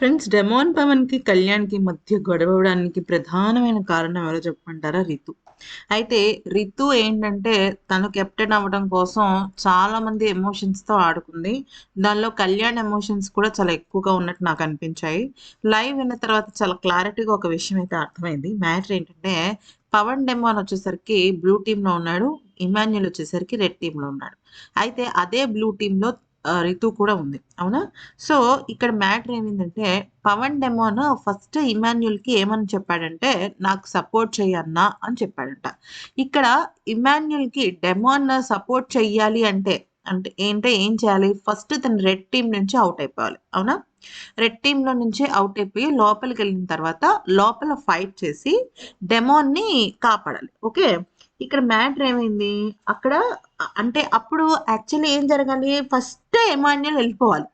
Friends demon పవన్కి కళ్యాణ్కి మధ్య గొడవడానికి ప్రధానమైన కారణం ఎవరో చెప్పమంటారా? రితు. అయితే రితు ఏంటంటే తను కెప్టెన్ అవ్వడం కోసం చాలామంది ఎమోషన్స్‌తో ఆడుకుంది. దానిలో కళ్యాణ్ ఎమోషన్స్ కూడా చాలా ఎక్కువగా ఉన్నట్టు నాకు అనిపించాయి. లైవ్ విన్న తర్వాత చాలా క్లారిటీగా ఒక విషయం అయితే అర్థమైంది. మ్యాటర్ ఏంటంటే పవన్ డెమోన్ వచ్చేసరికి బ్లూ టీంలో ఉన్నాడు. ఇమాన్యుల్ వచ్చేసరికి రెడ్ టీంలో ఉన్నాడు. అయితే అదే బ్లూ టీంలో రితు కూడా ఉంది. అవునా? సో, ఇక్కడ మ్యాటర్ ఏమైందంటే పవన్ డెమోన్ ఫస్ట్ ఇమాన్యుల్కి ఏమని చెప్పాడంటే, "నాకు సపోర్ట్ చేయన్నా అని చెప్పాడంట. ఇక్కడ ఇమాన్యుల్కి డెమోన్ సపోర్ట్ చెయ్యాలి అంటే, అంటే ఏంటంటే ఏం చేయాలి? ఫస్ట్ తను రెడ్ టీమ్ నుంచి అవుట్ అయిపోవాలి. అవునా? రెడ్ టీంలో నుంచి అవుట్ అయిపోయి లోపలికి వెళ్ళిన తర్వాత లోపల ఫైట్ చేసి డెమోన్‌ని కాపాడాలి. ఓకే. ఇక్కడ మ్యాటర్ ఏమైంది? అక్కడ అంటే అప్పుడు యాక్చువల్లీ ఏం జరగాలి? ఫస్ట్ ఎమాన్యుల్ వెళ్ళిపోవాలి.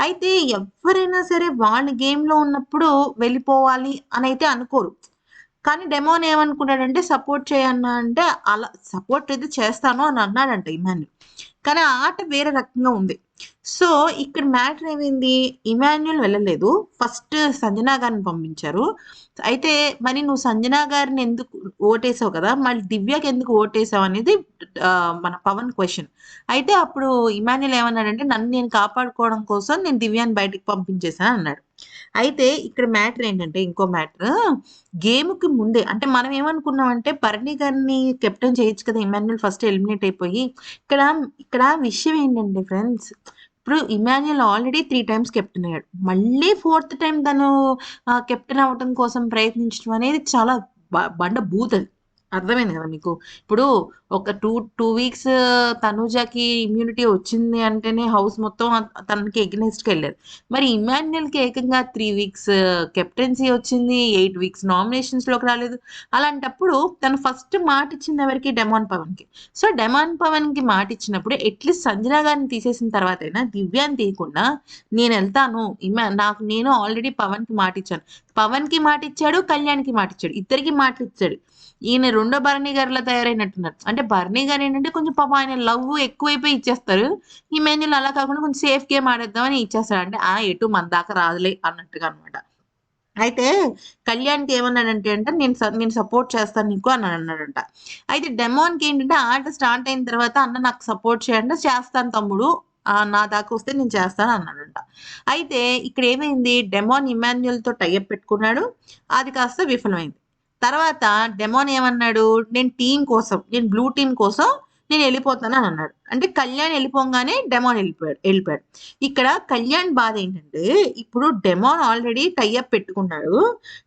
అయితే ఎవరైనా సరే వాళ్ళు గేమ్‌లో ఉన్నప్పుడు వెళ్ళిపోవాలి అని అయితే అనుకోరు. కానీ డెమోన్ ఏమనుకున్నాడంటే సపోర్ట్ చేయన్నా అంటే అలా సపోర్ట్ అయితే చేస్తాను అని అన్నాడంట ఇమాన్యుల్ కానీ ఆ ఆట వేరే రకంగా ఉంది. సో, ఇక్కడ మ్యాటర్ ఏమైంది? ఇమాన్యుల్ వెళ్ళలేదు. ఫస్ట్ సంజనా గారిని పంపించారు. అయితే మరి నువ్వు సంజనా గారిని ఎందుకు ఓటేసావు కదా! మళ్ళీ దివ్యకి ఎందుకు ఓటేసావు అనేది మన పవన్ క్వశ్చన్ అయితే అప్పుడు ఇమాన్యుల్ ఏమన్నాడంటే నన్ను నేను కాపాడుకోవడం కోసం నేను దివ్యాని బయటకు పంపించేశాను అన్నాడు. అయితే ఇక్కడ మ్యాటర్ ఏంటంటే ఇంకో మ్యాటర్ గేమ్‌కి ముందే అంటే మనం ఏమనుకున్నామంటే భరణి గారిని కెప్టెన్ చేయొచ్చు కదా! ఇమాన్యుల్ ఫస్ట్ ఎలిమినేట్ అయిపోయి. ఇక్కడ ఇక్కడ విషయం ఏంటంటే ఫ్రెండ్స్ ఇప్పుడు Emmanuel already three times captain అయ్యాడు. మళ్ళీ ఫోర్త్ టైం తను కెప్టెన్ అవ్వటం కోసం ప్రయత్నించడం అనేది చాలా బండ బూతది. అర్థమైంది కదా మీకు? ఇప్పుడు ఒక 2, 2 వీక్స్ తనూజకి ఇమ్యూనిటీ వచ్చింది అంటేనే హౌస్ మొత్తం తనకి ఎగ్నెస్ట్కి వెళ్ళారు మరి ఇమాన్యుయల్‌కి ఏకంగా త్రీ వీక్స్ కెప్టెన్సీ వచ్చింది. ఎయిట్ వీక్స్ నామినేషన్స్‌లోకి రాలేదు. అలాంటప్పుడు తను ఫస్ట్ మాటిచ్చింది ఎవరికి? డెమాన్ పవన్‌కి. సో, డెమాన్ పవన్‌కి మాటిచ్చినప్పుడు ఎట్లీస్ట్ సంజనా గారిని తీసేసిన తర్వాత అయినా దివ్యాని తీయకుండా నేనెళ్తాను. ఇమా నాకు నేను ఆల్రెడీ పవన్‌కి మాటిచ్చాను. పవన్‌కి మాటిచ్చాడు. కళ్యాణ్‌కి మాటిచ్చాడు. మాట ఇచ్చాడు ఈయన రెండో భరణి గారిలా తయారైనట్టున్నారు. అంటే భరణి గారు ఏంటంటే కొంచెం పాపం ఆయన లవ్ ఎక్కువైపోయి ఇచ్చేస్తారు. ఇమాన్యుయల్ అలా కాకుండా కొంచెం సేఫ్ గేమ్ ఆడేద్దామని ఇచ్చేస్తారు అంటే ఆ! ఎటు మన దాకా రాదులే అన్నట్టుగా అనమాట. అయితే కళ్యాణ్‌కి ఏమన్నాడంటే అంటే నేను స నేను సపోర్ట్ చేస్తాను నీకు అని అన్నాడంట. అయితే డెమోన్కి ఏంటంటే ఆట స్టార్ట్ అయిన తర్వాత అన్న నాకు సపోర్ట్ చేయంటే చేస్తాను తమ్ముడు. నా దాకా వస్తే నేను చేస్తాను అన్నాడంట. అయితే ఇక్కడ ఏమైంది? డెమోన్ ఇమాన్యుయల్‌తో టైఅప్ పెట్టుకున్నాడు. అది కాస్త విఫలమైంది. తర్వాత డెమోన్ ఏమన్నాడు? నేను టీం కోసం నేను బ్లూ టీం కోసం నేను వెళ్ళిపోతాను అని అన్నాడు. అంటే కళ్యాణ్ వెళ్ళిపోగానే డెమోన్ వెళ్ళిపోయాడు వెళ్ళిపోయాడు ఇక్కడ కళ్యాణ్ బాధ ఏంటంటే ఇప్పుడు డెమోన్ ఆల్రెడీ టైఅప్ పెట్టుకున్నాడు.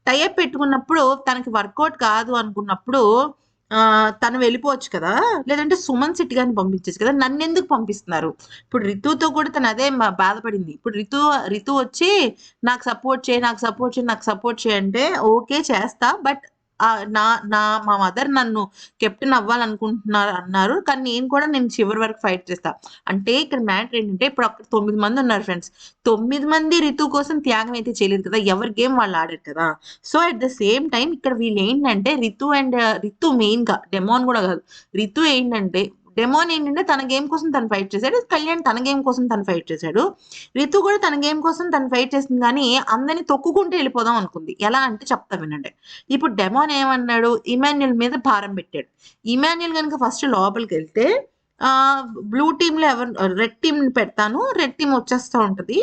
టైఅప్ పెట్టుకున్నప్పుడు తనకి వర్కౌట్ కాదు అనుకున్నప్పుడు తను వెళ్ళిపోవచ్చు కదా! లేదంటే సుమన్ సిట్ గారిని పంపించచ్చు కదా! నన్ను ఎందుకు పంపిస్తున్నారు? ఇప్పుడు రితుతో కూడా తను అదే బాధపడింది. ఇప్పుడు రితు రితు వచ్చి నాకు సపోర్ట్ చేయి నాకు సపోర్ట్ చేయి నాకు సపోర్ట్ చేయి అంటే ఓకే చేస్తా. బట్ నా నా మా మదర్ నన్ను కెప్టెన్ అవ్వాలనుకుంటున్నారు అన్నారు. కానీ నేను కూడా నేను చివరి వరకు ఫైట్ చేస్తా. అంటే ఇక్కడ మ్యాటర్ ఏంటంటే ఇప్పుడు అక్కడ తొమ్మిది మంది ఉన్నారు ఫ్రెండ్స్. తొమ్మిది మంది రితు కోసం త్యాగం అయితే చేయలేదు కదా! ఎవరి గేమ్ వాళ్ళు ఆడారు కదా! So, at the same time ఇక్కడ వీళ్ళు ఏంటంటే రితు అండ్ రితు మెయిన్‌గా డెమోన్ కూడా కాదు. రితు ఏంటంటే డెమోన్ ఏంటంటే తన గేమ్ కోసం తను ఫైట్ చేసాడు. కళ్యాణ్ తన గేమ్ కోసం తను ఫైట్ చేశాడు రితు కూడా తన గేమ్ కోసం తను ఫైట్ చేసింది కానీ అందరిని తొక్కుకుంటూ వెళ్ళిపోదాం అనుకుంది. ఎలా అంటే చెప్తా వినండి. ఇప్పుడు డెమోన్ ఏమన్నాడు? ఇమాన్యుల్ మీద భారం పెట్టాడు. ఇమాన్యుల్ గనుక ఫస్ట్ లోపలికి వెళ్తే బ్లూ టీమ్‌లో ఎవరు రెడ్ టీమ్‌ని పెడతాను. రెడ్ టీమ్ వచ్చేస్తూ ఉంటుంది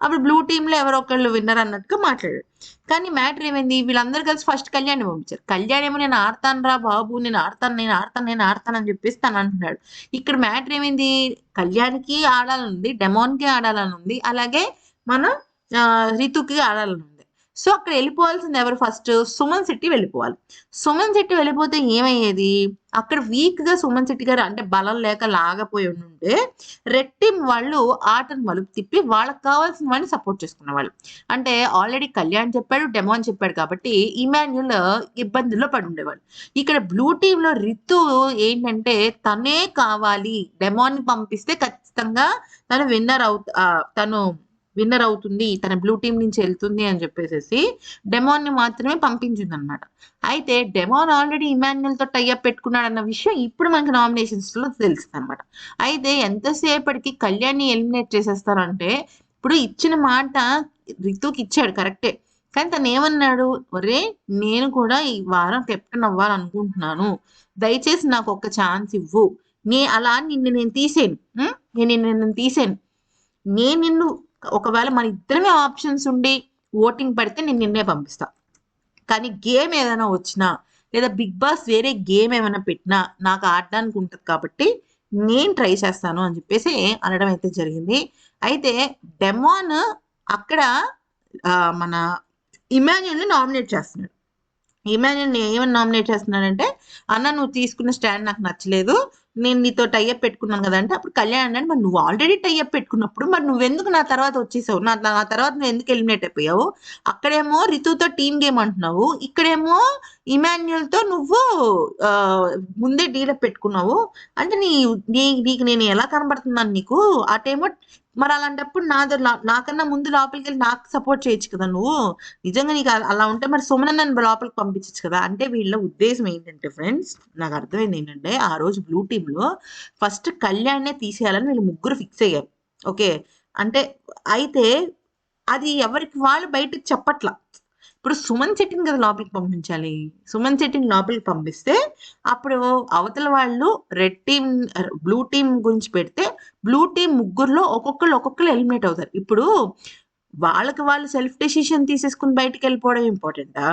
అప్పుడు బ్లూ టీమ్‌లో ఎవరో ఒకళ్ళు విన్నర్ అన్నట్టుగా మాట్లాడాడు. కానీ మ్యాటర్ ఏమైంది? వీళ్ళందరూ కలిసి ఫస్ట్ కళ్యాణ్‌ని పంపించారు. కళ్యాణ్ ఏమో నేను ఆడతాను రా బాబు! నేను ఆడతాను, నేను ఆడతాను, నేను ఆడతాను అని చెప్పేసి తను అంటున్నాడు. ఇక్కడ మ్యాటర్ ఏమైంది? కళ్యాణ్‌కి ఆడాలనుంది. ఆడాలని ఆడాలనుంది. అలాగే మన రితుకి ఆడాలనుంది. సో, అక్కడ వెళ్ళిపోవాల్సింది ఎవరు ఫస్ట్? సుమన్ శెట్టి వెళ్ళిపోవాలి. సుమన్ శెట్టి వెళ్ళిపోతే ఏమయ్యేది? అక్కడ వీక్‌గా సుమన్ శెట్టి గారు అంటే బలం లేక లాగపోయి ఉండుంటే రెడ్ టీమ్ వాళ్ళు ఆటను మలుపు తిప్పి వాళ్ళకి కావాల్సిన వాడిని సపోర్ట్ చేసుకునేవాళ్ళు. అంటే ఆల్రెడీ కళ్యాణ్ చెప్పాడు. డెమో అని చెప్పాడు కాబట్టి ఇమాన్యుల్ ఇబ్బందుల్లో పడి ఉండేవాళ్ళు ఇక్కడ బ్లూ టీమ్‌లో రితు ఏంటంటే తనే కావాలి. డెమోని పంపిస్తే ఖచ్చితంగా తను విన్నర్ అవుతా తను విన్నర్ అవుతుంది. తన బ్లూ టీమ్ నుంచి వెళ్తుంది అని చెప్పేసేసి డెమాన్‌ని మాత్రమే పంపించిందనమాట. అయితే డెమోన్ ఆల్రెడీ ఇమాన్యుల్తో టై అప్ పెట్టుకున్నాడన్న విషయం ఇప్పుడు మనకి నామినేషన్స్‌లో అనమాట అయితే ఎంతసేపటికి కళ్యాణ్‌ని ఎలిమినేట్ చేసేస్తారంటే ఇప్పుడు ఇచ్చిన మాట రితుకి ఇచ్చాడు కరెక్టే. కానీ తను ఏమన్నాడు? ఒరే నేను కూడా ఈ వారం కెప్టెన్ అవ్వాలనుకుంటున్నాను. దయచేసి నాకు ఒక ఛాన్స్ ఇవ్వు. నే అలా నిన్ను నేను తీసేను. నేను నిన్ను నేను తీసేను. నేను నిన్ను ఒకవేళ మన ఇద్దరమే ఆప్షన్స్ ఉండి ఓటింగ్ పడితే నేను నిన్నే పంపిస్తా. కానీ గేమ్ ఏదైనా వచ్చినా లేదా బిగ్ బాస్ వేరే గేమ్ ఏమైనా పెట్టినా నాకు ఆడడానికి ఉంటుంది కాబట్టి నేను ట్రై చేస్తాను అని చెప్పేసి అనడం అయితే జరిగింది. అయితే డెమాన్ అక్కడ మన ఇమాన్యుల్ని నామినేట్ చేస్తున్నాడు. ఇమాన్యుల్ని ఏమని నామినేట్ చేస్తున్నాడంటే అన్న నువ్వు తీసుకున్న స్టాండ్ నాకు నచ్చలేదు. నేను నీతో టైఅప్ పెట్టుకున్నాను కదా అంటే అప్పుడు కళ్యాణ్ అంటే మరి నువ్వు ఆల్రెడీ టైఅప్ పెట్టుకున్నప్పుడు మరి నువ్వెందుకు నా తర్వాత వచ్చేసావు? నా నా తర్వాత నువ్వు ఎందుకు ఎలిమినేట్ అయిపోయావు? అక్కడేమో రితుతో టీమ్ గేమ్ అంటున్నావు. ఇక్కడేమో ఇమాన్యుల్తో నువ్వు ముందే డీలప్ పెట్టుకున్నావు. అంటే నీ నీ నీకు నేను ఎలా కనబడుతున్నాను నీకు? ఆ టైమో మరి అలాంటప్పుడు నా నాకన్నా ముందు లోపలికి వెళ్ళి నాకు సపోర్ట్ చేయొచ్చు కదా నువ్వు? నిజంగా నీకు అలా- అలా ఉంటే మరి సుమన నన్ను లోపలికి పంపించచ్చు కదా? అంటే వీళ్ళ ఉద్దేశం ఏంటంటే ఫ్రెండ్స్ నాకు అర్థమైంది ఏంటంటే ఆ రోజు బ్లూ టీంలో ఫస్ట్ కళ్యాణ్నే తీసేయాలని వీళ్ళు ముగ్గురు ఫిక్స్ అయ్యారు. ఓకే అంటే అయితే అది ఎవరికి వాళ్ళు బయటకు చెప్పట్లా. ఇప్పుడు సుమన్ శెట్టిని కదా లోపలికి పంపించాలి. సుమన్ శెట్టిని లోపలికి పంపిస్తే అప్పుడు అవతల వాళ్ళు రెడ్ టీం బ్లూ టీం గురించి పెడితే బ్లూ టీం ముగ్గురులో ఒక్కొక్కరు ఒక్కొక్కరు ఎలిమినేట్ అవుతారు. ఇప్పుడు వాళ్ళకి వాళ్ళు సెల్ఫ్ డెసిషన్ తీసేసుకుని బయటికి వెళ్ళిపోవడం ఇంపార్టెంటా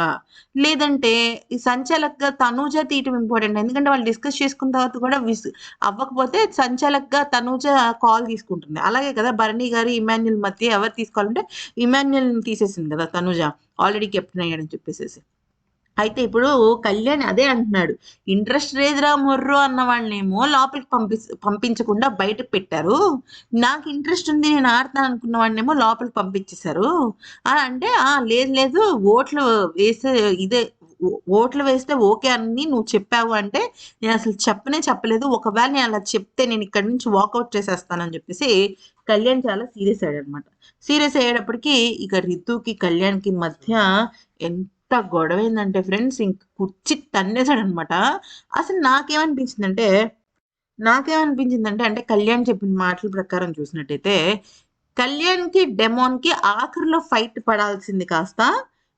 లేదంటే ఈ సంచాలక్గా తనూజ తీయటం ఇంపార్టెంట్ ఎందుకంటే వాళ్ళు డిస్కస్ చేసుకున్న తర్వాత కూడా విస్ అవ్వకపోతే సంచాలక్గా తనూజ కాల్ తీసుకుంటుంది. అలాగే కదా భరణి గారు ఇమాన్యుల్ మధ్య ఎవరు తీసుకోవాలంటే ఇమాన్యుల్ని తీసేసింది కదా తనూజ. ఆల్రెడీ కెప్టెన్ అయ్యాడని చెప్పేసేసి. అయితే ఇప్పుడు కళ్యాణ్ అదే అంటున్నాడు. ఇంట్రెస్ట్ లేదురా మొర్రు అన్న వాళ్ళనేమో లోపలికి పంపి పంపించకుండా బయటకు పెట్టారు. నాకు ఇంట్రెస్ట్ ఉంది నేను ఆడతాను అనుకున్న వాడినేమో లోపలికి పంపించేశారు. అంటే ఆ లేదు లేదు ఓట్లు వేసే ఇదే ఓట్లు వేస్తే ఓకే అని నువ్వు చెప్పావు అంటే నేను అసలు చెప్పనే చెప్పలేదు. ఒకవేళ నేను అలా చెప్తే నేను ఇక్కడ నుంచి వాకౌట్ చేసేస్తానని చెప్పేసి కళ్యాణ్ చాలా సీరియస్ అయ్యాడు అనమాట సీరియస్ అయ్యేటప్పటికి ఇక రితుకి కళ్యాణ్కి మధ్య ఎంత గొడవ ఏంటంటే ఫ్రెండ్స్ ఇంక కుర్చీ తన్నేశాడు అనమాట అసలు నాకేమనిపించిందంటే నాకేమనిపించిందంటే అంటే కళ్యాణ్ చెప్పిన మాటల ప్రకారం చూసినట్టయితే కళ్యాణ్కి డెమోన్కి ఆఖరిలో ఫైట్ పడాల్సింది కాస్త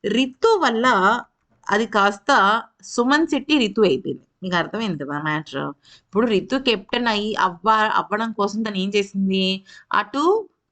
రితు వల్ల అది కాస్త సుమన్ శెట్టి రితు అయిపోయింది. మీకు అర్థమైంది కదా మ్యాటర్? ఇప్పుడు రితు కెప్టెన్ అయ్యి అవ్వ అవ్వడం కోసం తను ఏం చేసింది? అటు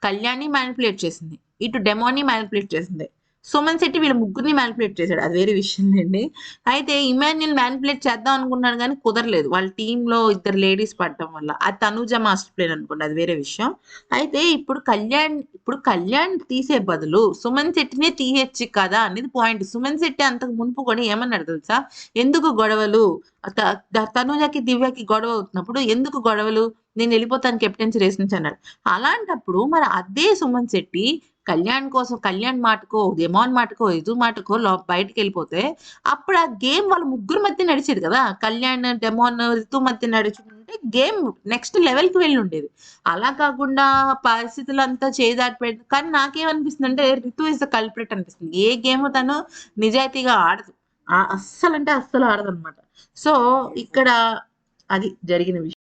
కళ్యాణ్ని మ్యానిపులేట్ చేసింది. ఇటు డెమోని మ్యానిపులేట్ చేసింది. సుమన్ శెట్టి వీళ్ళ ముగ్గురిని మ్యానిపులేట్ చేశాడు. అది వేరే విషయం లేండి. అయితే ఇమాన్యుల్ మ్యానిపులేట్ చేద్దాం అనుకున్నాడు కానీ కుదరలేదు. వాళ్ళ టీంలో ఇద్దరు లేడీస్ పడటం వల్ల. అది తనుజ మాస్టర్ ప్లేన్ అనుకోండి. అది వేరే విషయం. అయితే ఇప్పుడు కళ్యాణ్ ఇప్పుడు కళ్యాణ్ తీసే బదులు సుమన్ శెట్టినే తీయచ్చు కదా అనేది పాయింట్ సుమన్ శెట్టి అంతకు మునుపు కూడా ఏమన్నాడు తెలుసా? ఎందుకు గొడవలు? త- తనుజకి దివ్యకి గొడవ అవుతున్నప్పుడు ఎందుకు గొడవలు? నేను వెళ్ళిపోతాను కెప్టెన్సీ రేస్ నుంచి అన్నాడు. అలాంటప్పుడు మరి అదే సుమన్ శెట్టి కళ్యాణ్ కోసం కళ్యాణ్ మాటకో డెమాన్ మాటకో ఎదు మాటకో లో బయటకు వెళ్ళిపోతే అప్పుడు ఆ గేమ్ వాళ్ళ ముగ్గురు మధ్య నడిచేది కదా. కళ్యాణ్ డెమాన్ రితు మధ్య నడుచుకుంటే గేమ్ నెక్స్ట్ లెవెల్కి వెళ్ళి ఉండేది అలా కాకుండా పరిస్థితులు అంతా చేదాటిపోయింది కానీ నాకేమనిపిస్తుంది అంటే రితు ఇస్ ద కల్ప్రెట్ అనిపిస్తుంది. ఏ గేమ్ తను నిజాయితీగా ఆడదు. అస్సలు అంటే అస్సలు ఆడదు అనమాట సో ఇక్కడ అది జరిగిన విషయం.